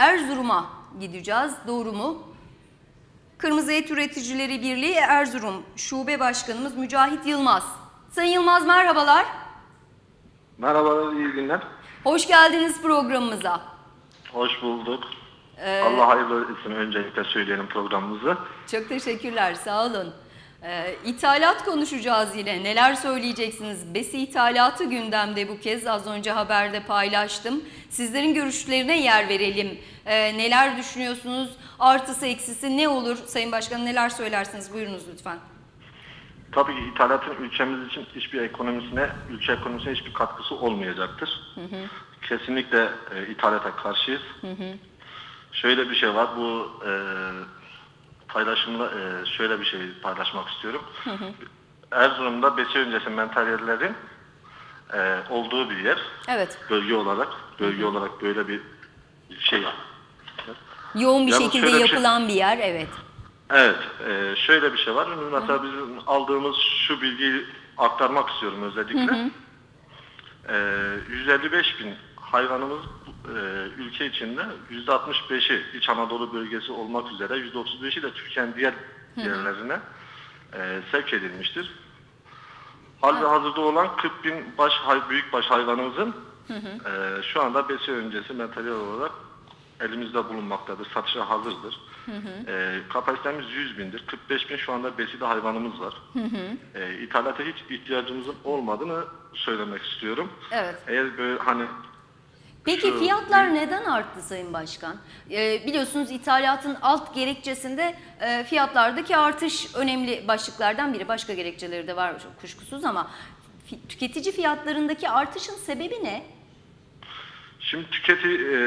Erzurum'a gideceğiz. Doğru mu? Kırmızı Et Üreticileri Birliği Erzurum Şube Başkanımız Mücahit Yılmaz. Sayın Yılmaz merhabalar. Merhabalar, iyi günler. Hoş geldiniz programımıza. Hoş bulduk. Ee, Allah hayırlı etsin öncelikle söyleyelim programımızı. Çok teşekkürler, sağ olun. Ee, ithalat konuşacağız yine. Neler söyleyeceksiniz? Besi ithalatı gündemde bu kez. Az önce haberde paylaştım. Sizlerin görüşlerine yer verelim. Ee, neler düşünüyorsunuz? Artısı eksisi ne olur? Sayın Başkan neler söylersiniz? Buyurunuz lütfen. Tabii ki ithalatın ülkemiz için hiçbir ekonomisine, ülke ekonomisine hiçbir katkısı olmayacaktır. Kesinlikle e, ithalata karşıyız. Şöyle bir şey var, bu e, paylaşımla e, şöyle bir şey paylaşmak istiyorum. Erzurum'da besi öncesi materyallerin e, olduğu bir yer. Evet, Bölge olarak, bölge olarak böyle bir şey yoğun bir Yalnız şekilde şöyle bir şey- yapılan bir yer, evet. Evet, e, şöyle bir şey var. Mesela bizim aldığımız şu bilgiyi aktarmak istiyorum özellikle. E, 155 bin hayvanımız e, ülke içinde %65'i İç Anadolu bölgesi olmak üzere %35'i de Türkiye'nin diğer yerlerine e, sevk edilmiştir. Hal ve hazırda olan 40 bin baş hay, büyükbaş hayvanımızın e, şu anda besi öncesi materyal olarak elimizde bulunmaktadır. Satışa hazırdır. E, kapasitemiz 100 bindir. 45 bin şu anda beside hayvanımız var. E, ithalata hiç ihtiyacımızın olmadığını söylemek istiyorum. Evet. Eğer böyle hani Peki Şu- fiyatlar neden arttı Sayın Başkan? Ee, biliyorsunuz ithalatın alt gerekçesinde e, fiyatlardaki artış önemli başlıklardan biri. Başka gerekçeleri de var kuşkusuz ama tüketici fiyatlarındaki artışın sebebi ne? Şimdi tüketi e,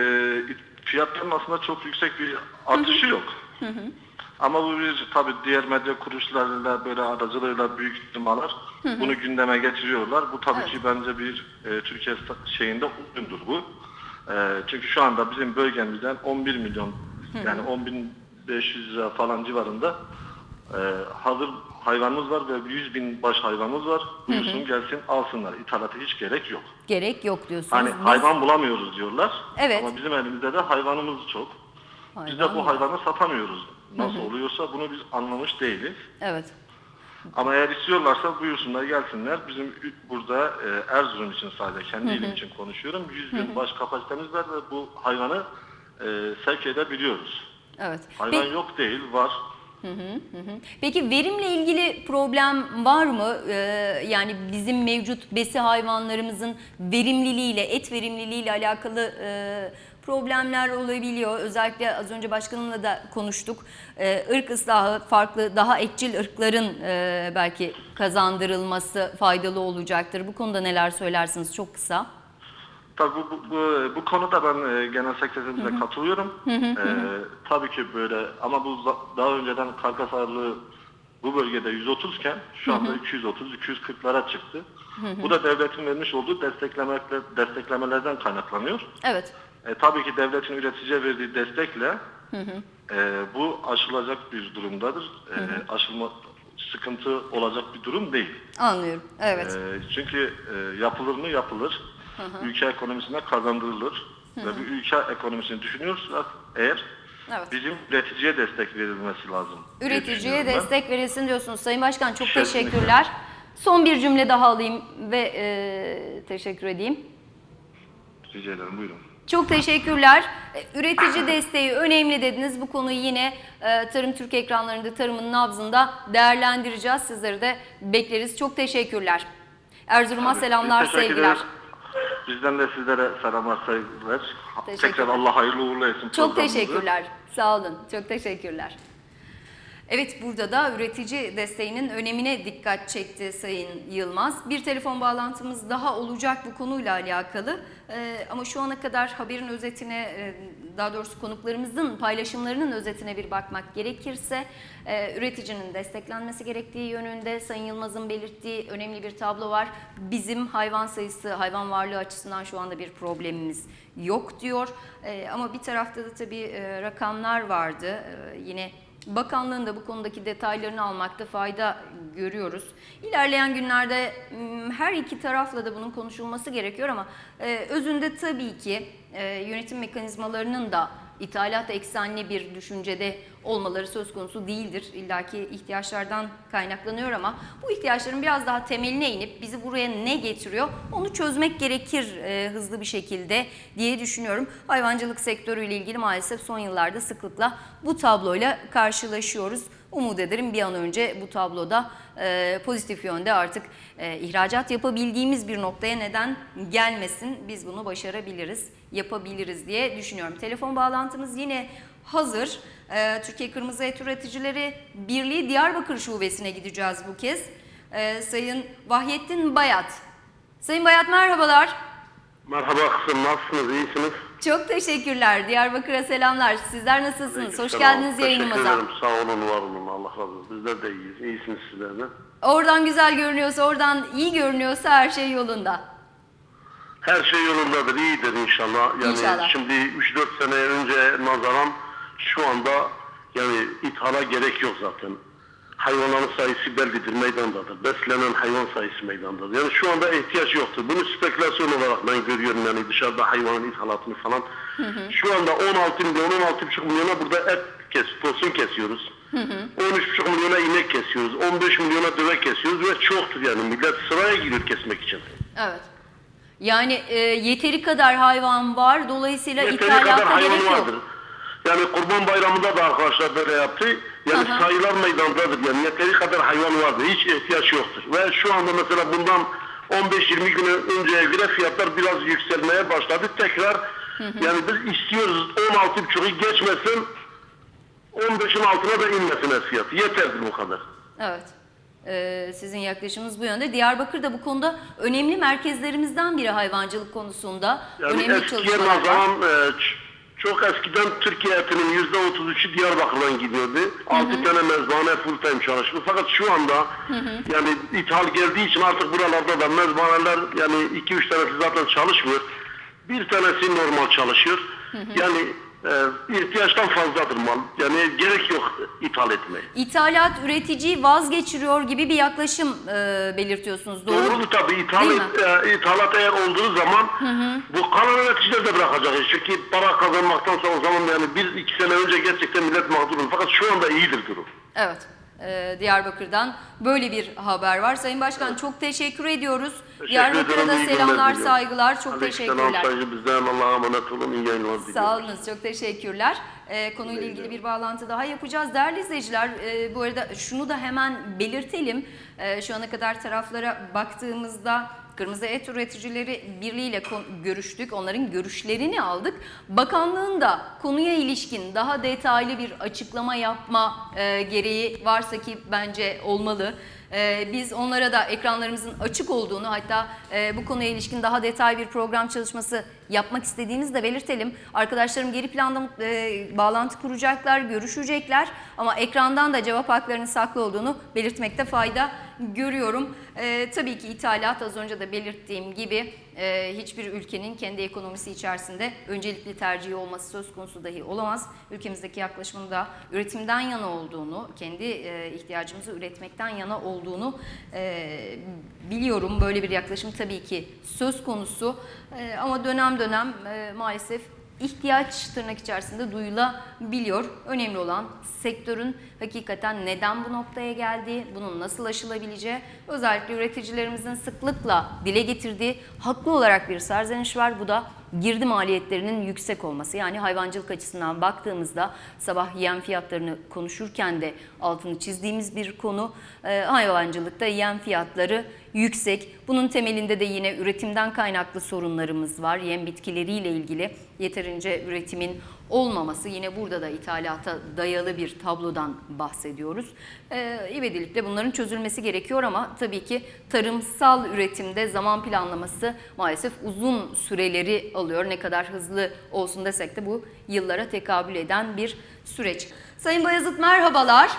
fiyatların aslında çok yüksek bir artışı yok. Ama bu bir tabii diğer medya kuruluşlarıyla böyle aracılığıyla büyük firmalar bunu gündeme getiriyorlar. Bu tabii Evet. ki bence bir e, Türkiye şeyinde uygundur bu. E, çünkü şu anda bizim bölgemizden 11 milyon yani 10.500 lira falan civarında e, hazır hayvanımız var ve 100 bin baş hayvanımız var. Buyursun gelsin alsınlar. İthalata hiç gerek yok. Gerek yok diyorsunuz. Hani Biz- hayvan bulamıyoruz diyorlar. Evet. Ama bizim elimizde de hayvanımız çok. Biz de Hayvan bu hayvanı satamıyoruz. Nasıl oluyorsa bunu biz anlamış değiliz. Evet. Ama eğer istiyorlarsa buyursunlar gelsinler. Bizim burada e, Erzurum için sadece kendi ilim için konuşuyorum. 100 bin baş kapasitemiz var ve bu hayvanı e, sevk edebiliyoruz. Evet. Hayvan Peki- yok değil, var. Peki verimle ilgili problem var mı? Ee, yani bizim mevcut besi hayvanlarımızın verimliliğiyle, et verimliliğiyle alakalı e, problemler olabiliyor. Özellikle az önce başkanımla da konuştuk. Ee, ırk ıslahı, farklı daha etçil ırkların e, belki kazandırılması faydalı olacaktır. Bu konuda neler söylersiniz çok kısa? Tabii bu, bu, bu, bu konuda ben e, genel sekreterimize katılıyorum. E, tabii ki böyle ama bu daha önceden karkas ağırlığı bu bölgede 130 iken şu anda 230-240'lara çıktı. Bu da devletin vermiş olduğu desteklemeler, desteklemelerden kaynaklanıyor. Evet. E, tabii ki devletin üreticiye verdiği destekle e, bu aşılacak bir durumdadır. E, aşılma sıkıntı olacak bir durum değil. Anlıyorum. Evet. Ee, çünkü e, yapılır mı yapılır. Ülke ekonomisine kazandırılır. Ve bu ülke ekonomisini düşünüyorsak eğer Evet. bizim üreticiye destek verilmesi lazım. Üreticiye ben. destek verilsin diyorsunuz. Sayın Başkan çok Kesinlikle. teşekkürler. Son bir cümle daha alayım ve e, teşekkür edeyim. Rica ederim buyurun. Çok teşekkürler. E, Üretici desteği önemli dediniz. Bu konuyu yine e, Tarım Türk ekranlarında tarımın nabzında değerlendireceğiz. Sizleri de bekleriz. Çok teşekkürler. Erzurum'a selamlar, sevgiler. ederiz. Bizden de sizlere selamlar, saygılar. Teşekkürler. Tekrar Allah hayırlı uğurlu etsin Çok teşekkürler. Sağ olun. Çok teşekkürler. Evet burada da üretici desteğinin önemine dikkat çekti Sayın Yılmaz. Bir telefon bağlantımız daha olacak bu konuyla alakalı. Ee, ama şu ana kadar haberin özetine, e, daha doğrusu konuklarımızın paylaşımlarının özetine bir bakmak gerekirse e, üreticinin desteklenmesi gerektiği yönünde Sayın Yılmaz'ın belirttiği önemli bir tablo var. Bizim hayvan sayısı, hayvan varlığı açısından şu anda bir problemimiz yok diyor. E, ama bir tarafta da tabii e, rakamlar vardı. E, yine Bakanlığın da bu konudaki detaylarını almakta fayda görüyoruz. İlerleyen günlerde her iki tarafla da bunun konuşulması gerekiyor ama e, özünde tabii ki e, yönetim mekanizmalarının da ithalat eksenli bir düşüncede olmaları söz konusu değildir. İlla ki ihtiyaçlardan kaynaklanıyor ama bu ihtiyaçların biraz daha temeline inip bizi buraya ne getiriyor onu çözmek gerekir e, hızlı bir şekilde diye düşünüyorum. Hayvancılık sektörüyle ilgili maalesef son yıllarda sıklıkla bu tabloyla karşılaşıyoruz. Umut ederim bir an önce bu tabloda e, pozitif yönde artık e, ihracat yapabildiğimiz bir noktaya neden gelmesin. Biz bunu başarabiliriz, yapabiliriz diye düşünüyorum. Telefon bağlantımız yine hazır. E, Türkiye Kırmızı Et Üreticileri Birliği Diyarbakır Şubesi'ne gideceğiz bu kez. E, Sayın Vahyettin Bayat. Sayın Bayat merhabalar. Merhaba kızım, nasılsınız, iyisiniz? Çok teşekkürler. Diyarbakır'a selamlar. Sizler nasılsınız? Hoş Selam, geldiniz Teşekkür yayınımıza. ederim, sağ olun, var olun, Allah razı olsun. Bizler de iyiyiz, iyisiniz sizler de. Oradan güzel görünüyorsa, oradan iyi görünüyorsa her şey yolunda. Her şey yolundadır, iyidir inşallah. Yani İnşallah. şimdi 3-4 sene önce nazaran şu anda yani ithala gerek yok zaten. Hayvanların sayısı bellidir, meydandadır. Beslenen hayvan sayısı meydandadır. Yani şu anda ihtiyaç yoktur. Bunu spekülasyon olarak ben görüyorum yani dışarıda hayvanın ithalatını falan. Şu anda 16 milyon, 16,5 milyona burada et kes, tosun kesiyoruz. 13,5 milyona inek kesiyoruz. 15 milyona döve kesiyoruz ve çoktur yani. Millet sıraya giriyor kesmek için. Evet. Yani e, yeteri kadar hayvan var. Dolayısıyla Yeteri kadar ithalata hayvan gerek yok. vardır. Yani kurban bayramında da arkadaşlar böyle yaptı. Yani Aha. sayılar meydandadır. Yani yeteri kadar hayvan vardır. Hiç ihtiyaç yoktur. Ve şu anda mesela bundan 15-20 gün önceye göre fiyatlar biraz yükselmeye başladı. Tekrar yani biz istiyoruz 16.5'ü geçmesin 15'in altına da inmesin fiyatı. Yeterdir bu kadar. Evet. E, sizin yaklaşımınız bu yönde. Diyarbakır da bu konuda önemli merkezlerimizden biri hayvancılık konusunda. Yani önemli eskiye nazaran e, çok eskiden Türkiye etinin yüzde 33'ü Diyarbakır'dan gidiyordu. 6 tane mezbahane full time çalıştı. Fakat şu anda yani ithal geldiği için artık buralarda da mezbahaneler yani 2-3 tanesi zaten çalışmıyor. Bir tanesi normal çalışıyor. Yani e, ihtiyaçtan fazladır mal. Yani gerek yok ithal etmeye. İthalat üreticiyi vazgeçiriyor gibi bir yaklaşım e, belirtiyorsunuz. Doğru. Doğrudur tabii. İthal, Değil mi? e, ithalat eğer olduğu zaman bu kalan üreticiler de bırakacak. Çünkü para kazanmaktansa o zaman yani bir iki sene önce gerçekten millet mağdur oldu. Fakat şu anda iyidir durum. Evet. E, Diyarbakır'dan böyle bir haber var. Sayın Başkan çok teşekkür ediyoruz. Teşekkür Diyarbakır'a da selamlar, saygılar. Çok Aleykümselam, teşekkürler. saygı bizden Allah'a emanet olun. İyi yayınlar diliyorum. Sağ olunuz, çok teşekkürler. Ee, konuyla ilgili bir bağlantı daha yapacağız. Değerli izleyiciler, e, bu arada şunu da hemen belirtelim. E, şu ana kadar taraflara baktığımızda Kırmızı Et Üreticileri Birliği ile görüştük. Onların görüşlerini aldık. Bakanlığın da konuya ilişkin daha detaylı bir açıklama yapma e, gereği varsa ki bence olmalı. Ee, Biz onlara da ekranlarımızın açık olduğunu hatta e, bu konuya ilişkin daha detaylı bir program çalışması yapmak istediğinizi de belirtelim. Arkadaşlarım geri planda e, bağlantı kuracaklar, görüşecekler ama ekrandan da cevap haklarının saklı olduğunu belirtmekte fayda görüyorum. E, tabii ki ithalat az önce de belirttiğim gibi e, hiçbir ülkenin kendi ekonomisi içerisinde öncelikli tercihi olması söz konusu dahi olamaz. Ülkemizdeki yaklaşımın da üretimden yana olduğunu, kendi e, ihtiyacımızı üretmekten yana olduğunu e, biliyorum. Böyle bir yaklaşım tabii ki söz konusu E, ama dönem dönem e, maalesef ihtiyaç tırnak içerisinde duyulabiliyor. Önemli olan sektörün hakikaten neden bu noktaya geldiği, bunun nasıl aşılabileceği, özellikle üreticilerimizin sıklıkla dile getirdiği haklı olarak bir serzeniş var. Bu da girdi maliyetlerinin yüksek olması. Yani hayvancılık açısından baktığımızda sabah yem fiyatlarını konuşurken de altını çizdiğimiz bir konu. Ee, hayvancılıkta yem fiyatları yüksek. Bunun temelinde de yine üretimden kaynaklı sorunlarımız var. Yem bitkileriyle ilgili yeterince üretimin olmaması yine burada da ithalata dayalı bir tablodan bahsediyoruz. Ee, ivedilikle bunların çözülmesi gerekiyor ama tabii ki tarımsal üretimde zaman planlaması maalesef uzun süreleri alıyor. Ne kadar hızlı olsun desek de bu yıllara tekabül eden bir süreç. Sayın Bayazıt merhabalar.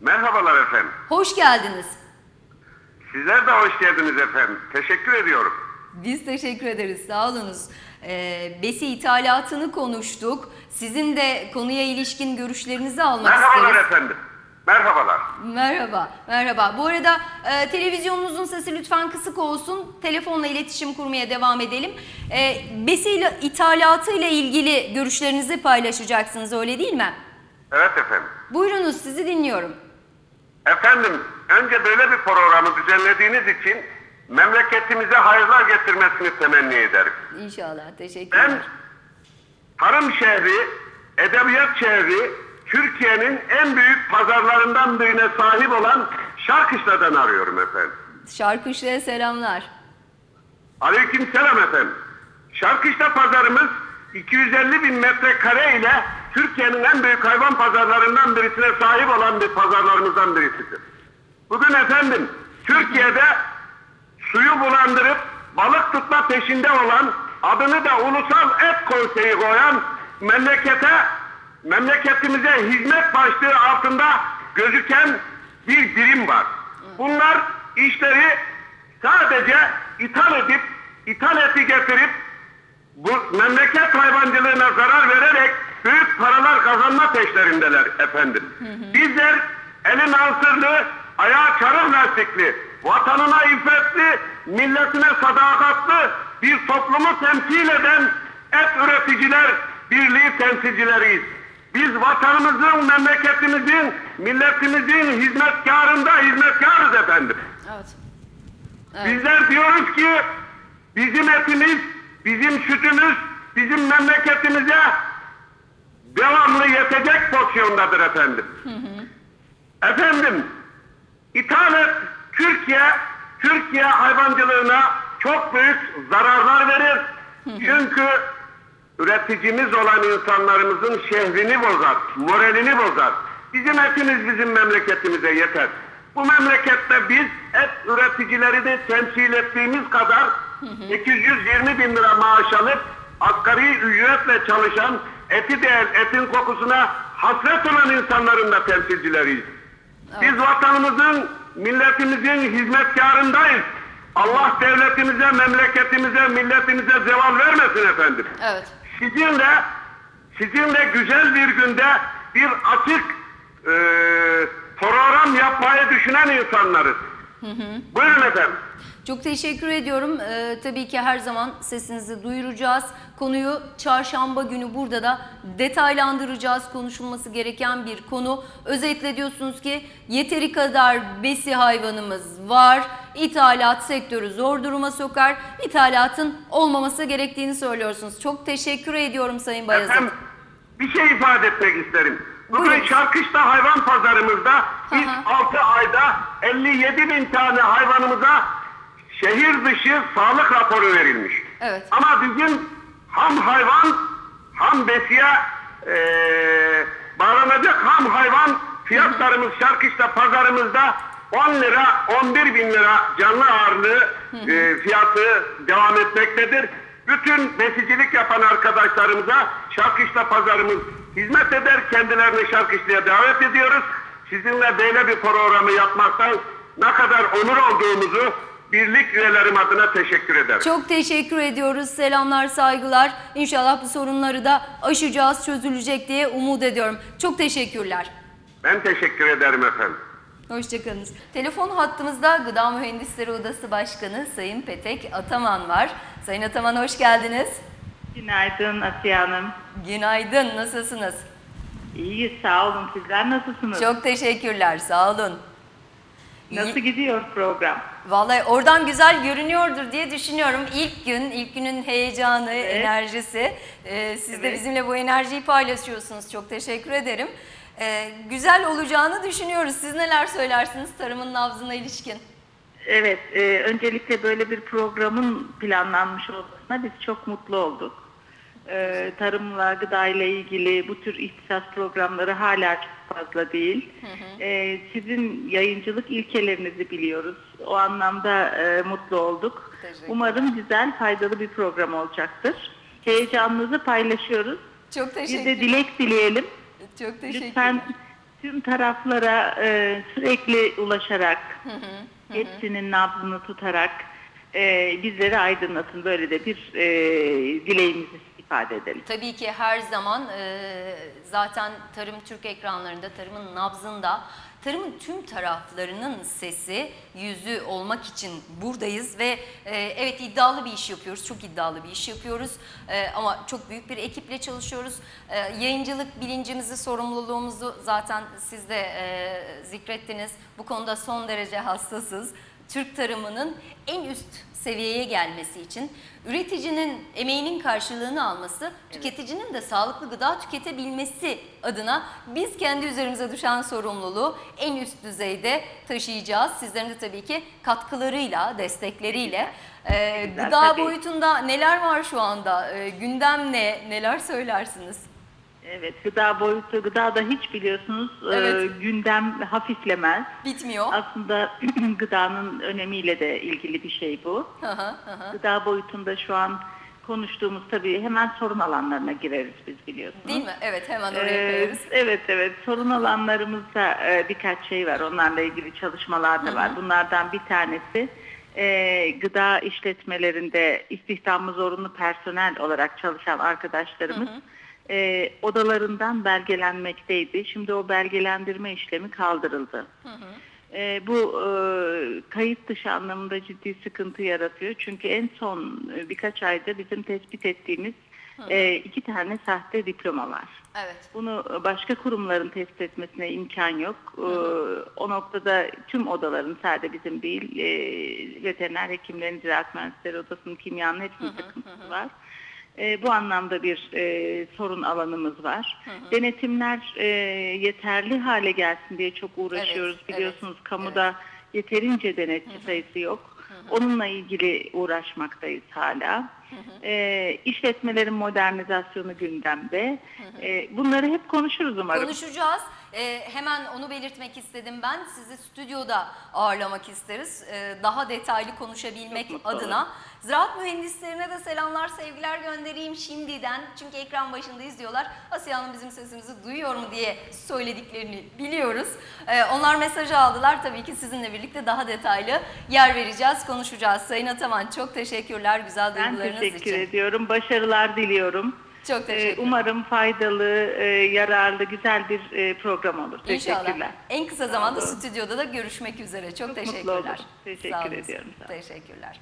Merhabalar efendim. Hoş geldiniz. Sizler de hoş geldiniz efendim. Teşekkür ediyorum. Biz teşekkür ederiz. Sağ olunuz. Ee, besi ithalatını konuştuk. Sizin de konuya ilişkin görüşlerinizi almak Merhabalar isteriz. efendim. Merhabalar. Merhaba, merhaba. Bu arada e, televizyonunuzun sesi lütfen kısık olsun. Telefonla iletişim kurmaya devam edelim. E, besiyle ithalatı ile ilgili görüşlerinizi paylaşacaksınız öyle değil mi? Evet efendim. Buyurunuz sizi dinliyorum. Efendim, önce böyle bir programı düzenlediğiniz için memleketimize hayırlar getirmesini temenni ederim. İnşallah. Teşekkürler. Ben tarım şehri, edebiyat şehri, Türkiye'nin en büyük pazarlarından birine sahip olan Şarkışla'dan arıyorum efendim. Şarkışla'ya selamlar. Aleyküm selam efendim. Şarkışla pazarımız 250 bin metrekare ile Türkiye'nin en büyük hayvan pazarlarından birisine sahip olan bir pazarlarımızdan birisidir. Bugün efendim Türkiye'de suyu bulandırıp balık tutma peşinde olan adını da Ulusal Et Konseyi koyan memlekete memleketimize hizmet başlığı altında gözüken bir birim var. Bunlar işleri sadece ithal edip ithal eti getirip bu memleket hayvancılığına zarar vererek büyük paralar kazanma peşlerindeler efendim. Bizler elin ansırlı, ayağı çarık lastikli, vatanına iffetli, milletine sadakatli bir toplumu temsil eden et üreticiler birliği temsilcileriyiz. Biz vatanımızın, memleketimizin, milletimizin hizmetkarında hizmetkarız efendim. Evet. Bizler diyoruz ki bizim etimiz, bizim sütümüz, bizim memleketimize devamlı yetecek porsiyondadır efendim. Efendim, ithal et Türkiye, Türkiye hayvancılığına çok büyük zararlar verir. Çünkü üreticimiz olan insanlarımızın şehrini bozar, moralini bozar. Bizim etimiz bizim memleketimize yeter. Bu memlekette biz et üreticileri de temsil ettiğimiz kadar 820 bin lira maaş alıp asgari ücretle çalışan eti de etin kokusuna hasret olan insanların da temsilcileriyiz. Biz vatanımızın, milletimizin hizmetkarındayız. Allah devletimize, memleketimize, milletimize zeval vermesin efendim. Evet. Sizinle, sizinle güzel bir günde bir açık e, program yapmayı düşünen insanlarız. Buyurun efendim. Çok teşekkür ediyorum. Ee, tabii ki her zaman sesinizi duyuracağız. Konuyu çarşamba günü burada da detaylandıracağız. Konuşulması gereken bir konu. Özetle diyorsunuz ki yeteri kadar besi hayvanımız var. İthalat sektörü zor duruma sokar. İthalatın olmaması gerektiğini söylüyorsunuz. Çok teşekkür ediyorum Sayın Bayazıt. Efendim bir şey ifade etmek isterim. Bugün Buyurun. Şarkışla hayvan pazarımızda ilk hı. 6 ayda 57 bin tane hayvanımıza şehir dışı sağlık raporu verilmiş. Evet. Ama bizim ham hayvan, ham besiye eee bağlanacak ham hayvan fiyatlarımız Şarkışla pazarımızda 10 lira, 11 bin lira canlı ağırlığı eee, fiyatı devam etmektedir. Bütün besicilik yapan arkadaşlarımıza Şarkışla pazarımız hizmet eder. Kendilerini Şarkışlı'ya davet ediyoruz. Sizinle böyle bir programı yapmaktan ne kadar onur olduğumuzu birlik üyelerim adına teşekkür ederim. Çok teşekkür ediyoruz. Selamlar, saygılar. İnşallah bu sorunları da aşacağız, çözülecek diye umut ediyorum. Çok teşekkürler. Ben teşekkür ederim efendim. Hoşçakalınız. Telefon hattımızda Gıda Mühendisleri Odası Başkanı Sayın Petek Ataman var. Sayın Ataman hoş geldiniz. Günaydın Asiye Hanım. Günaydın, nasılsınız? İyiyiz sağ olun. Sizler nasılsınız? Çok teşekkürler, sağ olun. Nasıl gidiyor program? Vallahi oradan güzel görünüyordur diye düşünüyorum. İlk gün, ilk günün heyecanı, Evet. enerjisi. Ee, siz de Evet. bizimle bu enerjiyi paylaşıyorsunuz. Çok teşekkür ederim. Ee, güzel olacağını düşünüyoruz. Siz neler söylersiniz tarımın nabzına ilişkin? Evet, e, öncelikle böyle bir programın planlanmış olmasına biz çok mutlu olduk. E, tarımla, gıda ile ilgili bu tür ihtisas programları hala çok fazla değil. E, sizin yayıncılık ilkelerinizi biliyoruz. O anlamda e, mutlu olduk. Umarım güzel, faydalı bir program olacaktır. Heyecanınızı paylaşıyoruz. Çok Biz de teşekkür dilek dileyelim. Çok teşekkürler. Lütfen tüm taraflara e, sürekli ulaşarak, hepsinin nabzını tutarak e, bizleri aydınlatın. Böyle de bir e, dileğimizi ifade edelim. Tabii ki her zaman e, zaten Tarım Türk ekranlarında, tarımın nabzında, tarımın tüm taraflarının sesi, yüzü olmak için buradayız ve e, evet iddialı bir iş yapıyoruz, çok iddialı bir iş yapıyoruz E, ama çok büyük bir ekiple çalışıyoruz. E, yayıncılık bilincimizi, sorumluluğumuzu zaten siz de e, zikrettiniz. Bu konuda son derece hassasız. Türk tarımının en üst seviyeye gelmesi için üreticinin emeğinin karşılığını alması, tüketicinin de sağlıklı gıda tüketebilmesi adına biz kendi üzerimize düşen sorumluluğu en üst düzeyde taşıyacağız. Sizlerin de tabii ki katkılarıyla, destekleriyle. Ee, gıda tabii. boyutunda neler var şu anda? Ee, gündem ne? Neler söylersiniz? Evet, gıda boyutu, gıda da hiç biliyorsunuz e, Evet. gündem hafiflemez. Bitmiyor. Aslında gıdanın önemiyle de ilgili bir şey bu. Hı hı, hı hı. Gıda boyutunda şu an konuştuğumuz tabii hemen sorun alanlarına gireriz biz biliyorsunuz. Değil mi? Evet hemen oraya Ee, koyarız. evet evet sorun alanlarımızda e, birkaç şey var. Onlarla ilgili çalışmalar da var. Bunlardan bir tanesi e, gıda işletmelerinde istihdamı zorunlu personel olarak çalışan arkadaşlarımız e, odalarından belgelenmekteydi. Şimdi o belgelendirme işlemi kaldırıldı. E, bu e, kayıt dışı anlamında ciddi sıkıntı yaratıyor. Çünkü en son e, birkaç ayda bizim tespit ettiğimiz e, iki tane sahte diploma var. Evet. Bunu başka kurumların tespit etmesine imkan yok. Ee, O noktada tüm odaların sadece bizim değil, e, veteriner hekimlerin, ziraat mühendisleri odasının, kimyanın hepsinin sıkıntısı var. E, bu anlamda bir e, sorun alanımız var. Denetimler e, yeterli hale gelsin diye çok uğraşıyoruz. Evet, evet, Biliyorsunuz kamuda yeterince denetçi sayısı yok. Onunla ilgili uğraşmaktayız hala. E, işletmelerin modernizasyonu gündemde. E, bunları hep konuşuruz umarım. Konuşacağız. Ee, hemen onu belirtmek istedim ben. Sizi stüdyoda ağırlamak isteriz. Ee, daha detaylı konuşabilmek adına. Ziraat mühendislerine de selamlar, sevgiler göndereyim şimdiden. Çünkü ekran başında izliyorlar. Asiye Hanım bizim sesimizi duyuyor mu diye söylediklerini biliyoruz. Ee, onlar mesajı aldılar. Tabii ki sizinle birlikte daha detaylı yer vereceğiz, konuşacağız. Sayın Ataman çok teşekkürler güzel duygularınız teşekkür için. ediyorum. Başarılar diliyorum. Çok E, teşekkürler. umarım faydalı, e, yararlı, güzel bir e, program olur. İnşallah. Teşekkürler. En kısa zamanda stüdyoda da görüşmek üzere. Çok, Çok mutlu teşekkürler. oldum. Teşekkür Sağ olun. ediyorum. Teşekkürler.